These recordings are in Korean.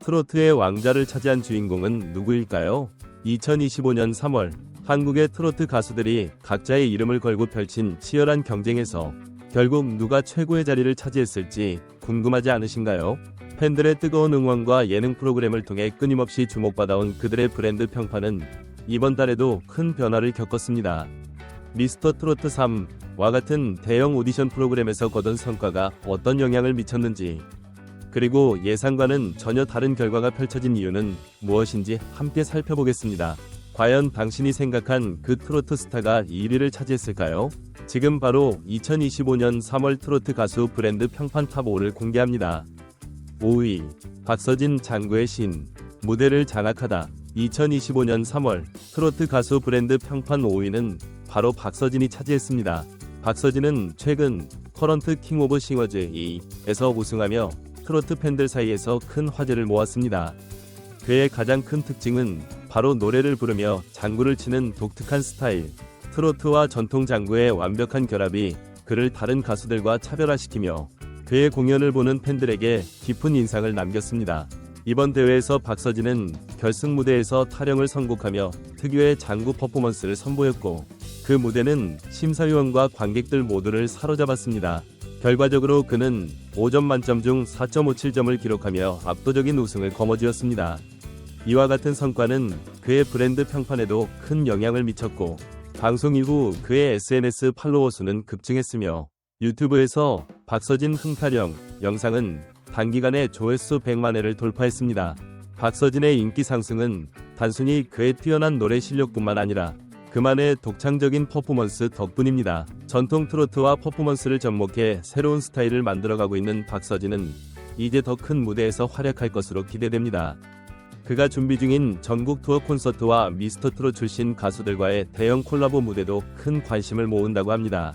트로트의 왕자를 차지한 주인공은 누구일까요? 2025년 3월 한국의 트로트 가수들이 각자의 이름을 걸고 펼친 치열한 경쟁에서 결국 누가 최고의 자리를 차지했을지 궁금하지 않으신가요? 팬들의 뜨거운 응원과 예능 프로그램을 통해 끊임없이 주목받아온 그들의 브랜드 평판은 이번 달에도 큰 변화를 겪었습니다. 미스터 트로트 3와 같은 대형 오디션 프로그램에서 거둔 성과가 어떤 영향을 미쳤는지 그리고 예상과는 전혀 다른 결과가 펼쳐진 이유는 무엇인지 함께 살펴보겠습니다. 과연 당신이 생각한 그 트로트 스타가 1위를 차지했을까요? 지금 바로 2025년 3월 트로트 가수 브랜드 평판 탑 5를 공개합니다. 5위 박서진 장구의 신 무대를 장악하다 2025년 3월 트로트 가수 브랜드 평판 5위는 바로 박서진이 차지했습니다. 박서진은 최근 커런트 킹 오브 싱어즈 2에서 우승하며 트로트 팬들 사이에서 큰 화제를 모았습니다. 그의 가장 큰 특징은 바로 노래를 부르며 장구를 치는 독특한 스타일. 트로트와 전통 장구의 완벽한 결합이 그를 다른 가수들과 차별화시키며 그의 공연을 보는 팬들에게 깊은 인상을 남겼습니다. 이번 대회에서 박서진은 결승 무대에서 타령을 선곡하며 특유의 장구 퍼포먼스를 선보였고 그 무대는 심사위원과 관객들 모두를 사로잡았습니다. 결과적으로 그는 5점 만점 중 4.57점을 기록하며 압도적인 우승을 거머쥐었습니다. 이와 같은 성과는 그의 브랜드 평판에도 큰 영향을 미쳤고 방송 이후 그의 SNS 팔로워 수는 급증했으며 유튜브에서 박서진 흥타령 영상은 단기간에 조회수 100만 회를 돌파했습니다. 박서진의 인기 상승은 단순히 그의 뛰어난 노래 실력뿐만 아니라 그만의 독창적인 퍼포먼스 덕분입니다. 전통 트로트와 퍼포먼스를 접목해 새로운 스타일을 만들어가고 있는 박서진은 이제 더 큰 무대에서 활약할 것으로 기대됩니다. 그가 준비 중인 전국 투어 콘서트와 미스터 트롯 출신 가수들과의 대형 콜라보 무대도 큰 관심을 모은다고 합니다.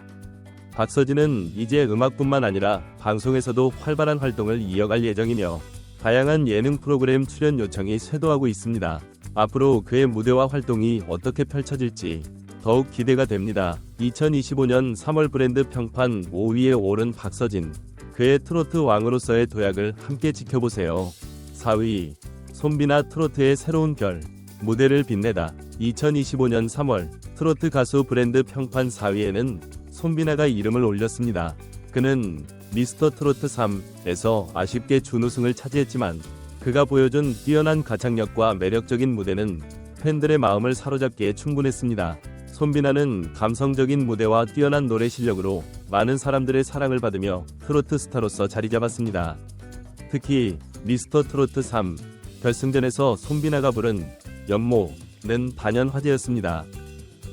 박서진은 이제 음악뿐만 아니라 방송에서도 활발한 활동을 이어갈 예정이며 다양한 예능 프로그램 출연 요청이 쇄도하고 있습니다. 앞으로 그의 무대와 활동이 어떻게 펼쳐질지 더욱 기대가 됩니다. 2025년 3월 브랜드 평판 5위에 오른 박서진. 그의 트로트 왕으로서의 도약을 함께 지켜보세요. 4위. 손비나 트로트의 새로운 별. 무대를 빛내다. 2025년 3월 트로트 가수 브랜드 평판 4위에는 손비나가 이름을 올렸습니다. 그는 미스터 트로트 3에서 아쉽게 준우승을 차지했지만 그가 보여준 뛰어난 가창력과 매력적인 무대는 팬들의 마음을 사로잡기에 충분했습니다. 손비나는 감성적인 무대와 뛰어난 노래 실력으로 많은 사람들의 사랑을 받으며 트로트 스타로서 자리 잡았습니다. 특히 미스터 트로트 3 결승전에서 손비나가 부른 연모는 단연 화제였습니다.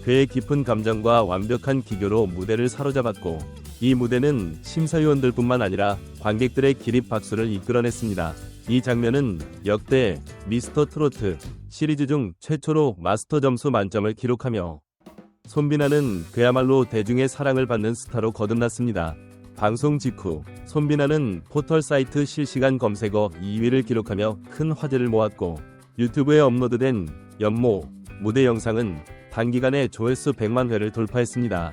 그의 깊은 감정과 완벽한 기교로 무대를 사로잡았고 이 무대는 심사위원들뿐만 아니라 관객들의 기립 박수를 이끌어냈습니다. 이 장면은 역대 미스터 트로트 시리즈 중 최초로 마스터 점수 만점을 기록하며 손비나는 그야말로 대중의 사랑을 받는 스타로 거듭났습니다. 방송 직후 손비나는 포털 사이트 실시간 검색어 2위를 기록하며 큰 화제를 모았고 유튜브에 업로드된 연모 무대 영상은 단기간에 조회수 100만 회를 돌파했습니다.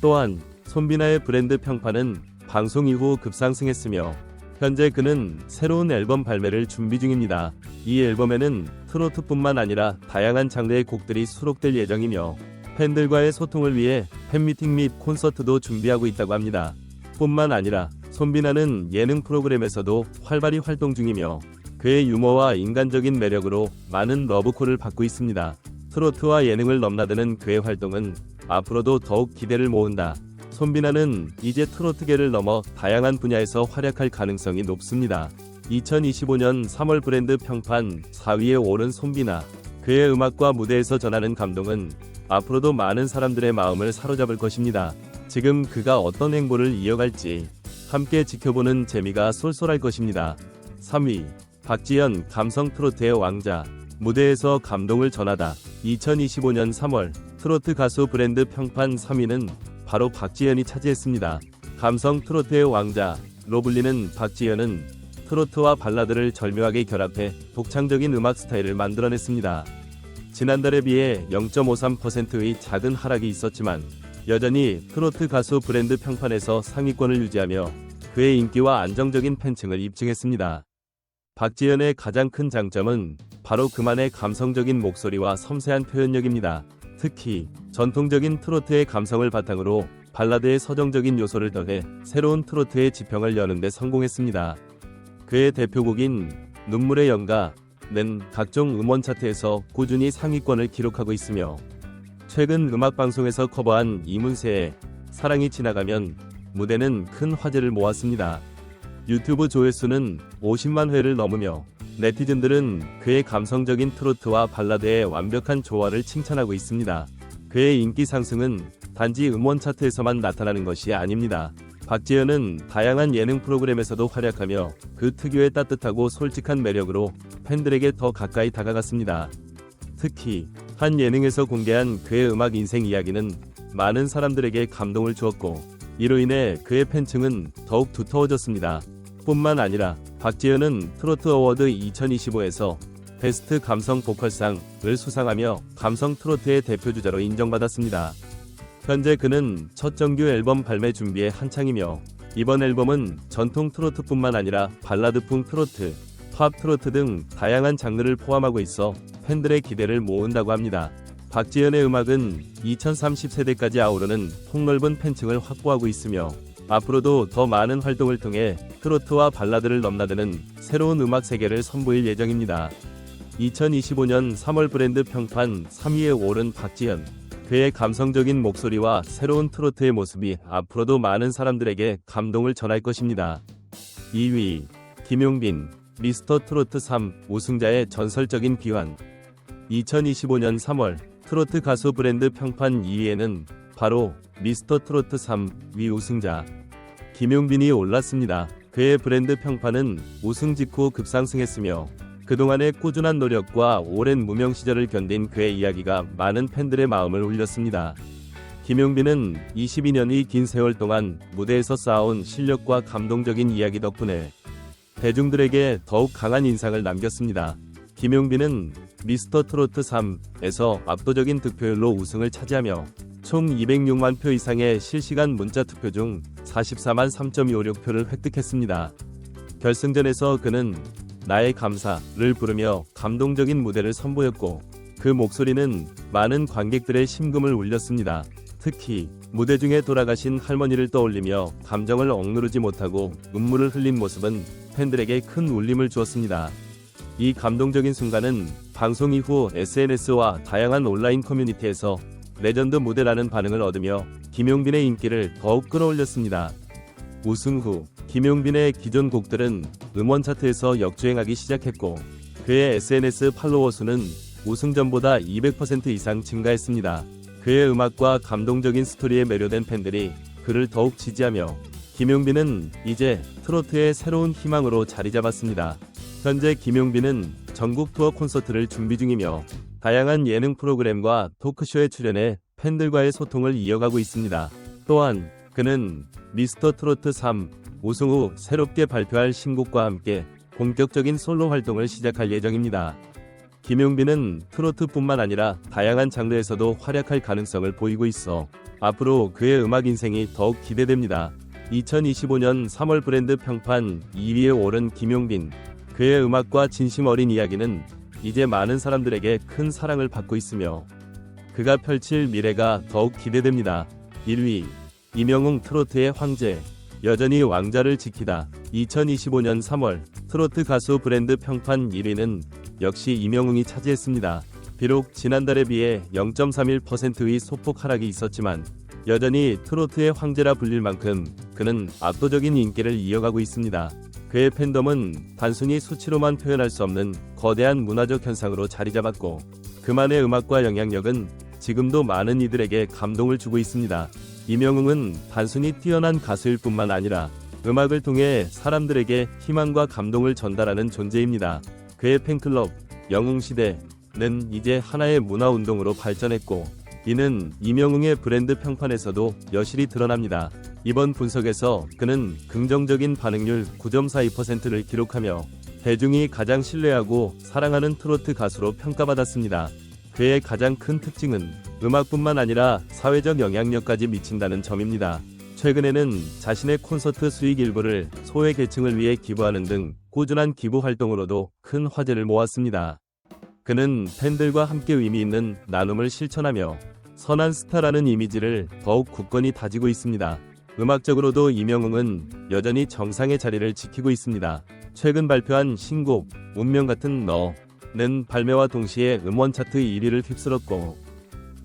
또한 손비나의 브랜드 평판은 방송 이후 급상승했으며 현재 그는 새로운 앨범 발매를 준비 중입니다. 이 앨범에는 트로트뿐만 아니라 다양한 장르의 곡들이 수록될 예정이며 팬들과의 소통을 위해 팬미팅 및 콘서트도 준비하고 있다고 합니다. 뿐만 아니라 손비나는 예능 프로그램에서도 활발히 활동 중이며 그의 유머와 인간적인 매력으로 많은 러브콜을 받고 있습니다. 트로트와 예능을 넘나드는 그의 활동은 앞으로도 더욱 기대를 모은다. 손비나는 이제 트로트계를 넘어 다양한 분야에서 활약할 가능성이 높습니다. 2025년 3월 브랜드 평판 4위에 오른 손비나. 그의 음악과 무대에서 전하는 감동은 앞으로도 많은 사람들의 마음을 사로잡을 것입니다. 지금 그가 어떤 행보를 이어갈지 함께 지켜보는 재미가 쏠쏠할 것입니다. 3위 박지현 감성 트로트의 왕자 무대에서 감동을 전하다 2025년 3월 트로트 가수 브랜드 평판 3위는 바로 박지현이 차지했습니다. 감성 트로트의 왕자로 불리는 박지현은 트로트와 발라드를 절묘하게 결합해 독창적인 음악 스타일을 만들어냈습니다. 지난달에 비해 0.53%의 작은 하락이 있었지만 여전히 트로트 가수 브랜드 평판에서 상위권을 유지하며 그의 인기와 안정적인 팬층을 입증했습니다. 박지현의 가장 큰 장점은 바로 그만의 감성적인 목소리와 섬세한 표현력입니다. 특히 전통적인 트로트의 감성을 바탕으로 발라드의 서정적인 요소를 더해 새로운 트로트의 지평을 여는 데 성공했습니다. 그의 대표곡인 눈물의 연가는 각종 음원 차트에서 꾸준히 상위권을 기록하고 있으며 최근 음악 방송에서 커버한 이문세의 사랑이 지나가면 무대는 큰 화제를 모았습니다. 유튜브 조회수는 50만 회를 넘으며 네티즌들은 그의 감성적인 트로트와 발라드의 완벽한 조화를 칭찬하고 있습니다. 그의 인기 상승은 단지 음원 차트에서만 나타나는 것이 아닙니다. 박지현은 다양한 예능 프로그램에서도 활약하며 그 특유의 따뜻하고 솔직한 매력으로 팬들에게 더 가까이 다가갔습니다. 특히 한 예능에서 공개한 그의 음악 인생 이야기는 많은 사람들에게 감동을 주었고 이로 인해 그의 팬층은 더욱 두터워졌습니다. 뿐만 아니라 박지현은 트로트 어워드 2025에서 베스트 감성 보컬상을 수상하며 감성 트로트의 대표 주자로 인정받았습니다. 현재 그는 첫 정규 앨범 발매 준비에 한창이며 이번 앨범은 전통 트로트뿐만 아니라 발라드풍 트로트, 팝 트로트 등 다양한 장르를 포함하고 있어 팬들의 기대를 모은다고 합니다. 박지현의 음악은 2030세대까지 아우르는 폭넓은 팬층을 확보하고 있으며 앞으로도 더 많은 활동을 통해 트로트와 발라드를 넘나드는 새로운 음악 세계를 선보일 예정입니다. 2025년 3월 브랜드 평판 3위에 오른 박지현. 그의 감성적인 목소리와 새로운 트로트의 모습이 앞으로도 많은 사람들에게 감동을 전할 것입니다. 2위 김용빈 미스터 트로트 3 우승자의 전설적인 귀환 2025년 3월 트로트 가수 브랜드 평판 2위에는 바로 미스터 트로트 3위 우승자 김용빈이 올랐습니다. 그의 브랜드 평판은 우승 직후 급상승했으며 그동안의 꾸준한 노력과 오랜 무명 시절을 견딘 그의 이야기가 많은 팬들의 마음을 울렸습니다. 김용빈은 22년의 긴 세월 동안 무대에서 쌓아온 실력과 감동적인 이야기 덕분에 대중들에게 더욱 강한 인상을 남겼습니다. 김용빈은 미스터 트로트 3에서 압도적인 득표율로 우승을 차지하며 총 206만 표 이상의 실시간 문자 투표 중 44만 3.256표를 획득했습니다. 결승전에서 그는 나의 감사를 부르며 감동적인 무대를 선보였고 그 목소리는 많은 관객들의 심금을 울렸습니다. 특히 무대 중에 돌아가신 할머니를 떠올리며 감정을 억누르지 못하고 눈물을 흘린 모습은 팬들에게 큰 울림을 주었습니다. 이 감동적인 순간은 방송 이후 SNS와 다양한 온라인 커뮤니티에서 레전드 무대라는 반응을 얻으며 김용빈의 인기를 더욱 끌어올렸습니다. 우승 후 김용빈의 기존 곡들은 음원 차트에서 역주행하기 시작했고 그의 SNS 팔로워 수는 우승 전보다 200% 이상 증가했습니다. 그의 음악과 감동적인 스토리에 매료된 팬들이 그를 더욱 지지하며 김용빈은 이제 트로트의 새로운 희망으로 자리 잡았습니다. 현재 김용빈은 전국 투어 콘서트를 준비 중이며 다양한 예능 프로그램과 토크쇼에 출연해 팬들과의 소통을 이어가고 있습니다. 또한 그는 미스터 트로트 3 우승 후 새롭게 발표할 신곡과 함께 본격적인 솔로 활동을 시작할 예정입니다. 김용빈은 트로트뿐만 아니라 다양한 장르에서도 활약할 가능성을 보이고 있어 앞으로 그의 음악 인생이 더욱 기대됩니다. 2025년 3월 브랜드 평판 2위에 오른 김용빈. 그의 음악과 진심 어린 이야기는 이제 많은 사람들에게 큰 사랑을 받고 있으며 그가 펼칠 미래가 더욱 기대됩니다. 1위 이명웅 트로트의 황제 여전히 왕자를 지키다 2025년 3월 트로트 가수 브랜드 평판 1위는 역시 이명웅이 차지했습니다. 비록 지난달에 비해 0.31%의 소폭 하락이 있었지만 여전히 트로트의 황제라 불릴 만큼 그는 압도적인 인기를 이어가고 있습니다. 그의 팬덤은 단순히 수치로만 표현할 수 없는 거대한 문화적 현상으로 자리 잡았고 그만의 음악과 영향력은 지금도 많은 이들에게 감동을 주고 있습니다. 이명웅은 단순히 뛰어난 가수일 뿐만 아니라 음악을 통해 사람들에게 희망과 감동을 전달하는 존재입니다. 그의 팬클럽 영웅시대는 이제 하나의 문화운동으로 발전했고 이는 이명웅의 브랜드 평판에서도 여실히 드러납니다. 이번 분석에서 그는 긍정적인 반응률 9.42%를 기록하며 대중이 가장 신뢰하고 사랑하는 트로트 가수로 평가받았습니다. 그의 가장 큰 특징은 음악뿐만 아니라 사회적 영향력까지 미친다는 점입니다. 최근에는 자신의 콘서트 수익 일부를 소외 계층을 위해 기부하는 등 꾸준한 기부 활동으로도 큰 화제를 모았습니다. 그는 팬들과 함께 의미 있는 나눔을 실천하며 선한 스타라는 이미지를 더욱 굳건히 다지고 있습니다. 음악적으로도 이명웅은 여전히 정상의 자리를 지키고 있습니다. 최근 발표한 신곡 운명 같은 너는 발매와 동시에 음원 차트 1위를 휩쓸었고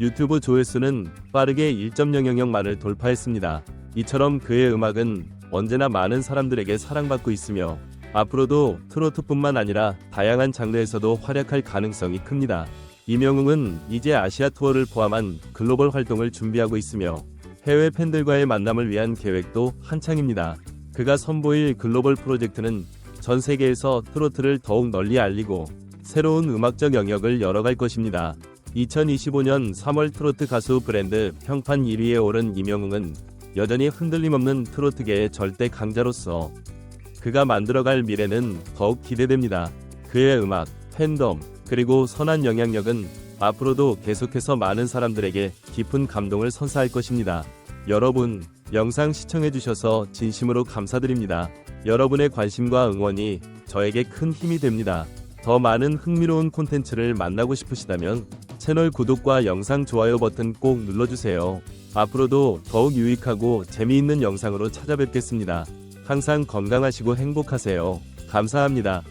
유튜브 조회수는 빠르게 1.000만을 돌파했습니다. 이처럼 그의 음악은 언제나 많은 사람들에게 사랑받고 있으며 앞으로도 트로트뿐만 아니라 다양한 장르에서도 활약할 가능성이 큽니다. 이명웅은 이제 아시아 투어를 포함한 글로벌 활동을 준비하고 있으며 해외 팬들과의 만남을 위한 계획도 한창입니다. 그가 선보일 글로벌 프로젝트는 전 세계에서 트로트를 더욱 널리 알리고 새로운 음악적 영역을 열어갈 것입니다. 2025년 3월 트로트 가수 브랜드 평판 1위에 오른 이명웅은 여전히 흔들림 없는 트로트계의 절대 강자로서 그가 만들어갈 미래는 더욱 기대됩니다. 그의 음악, 팬덤, 그리고 선한 영향력은 앞으로도 계속해서 많은 사람들에게 깊은 감동을 선사할 것입니다. 여러분, 영상 시청해주셔서 진심으로 감사드립니다. 여러분의 관심과 응원이 저에게 큰 힘이 됩니다. 더 많은 흥미로운 콘텐츠를 만나고 싶으시다면 채널 구독과 영상 좋아요 버튼 꼭 눌러주세요. 앞으로도 더욱 유익하고 재미있는 영상으로 찾아뵙겠습니다. 항상 건강하시고 행복하세요. 감사합니다.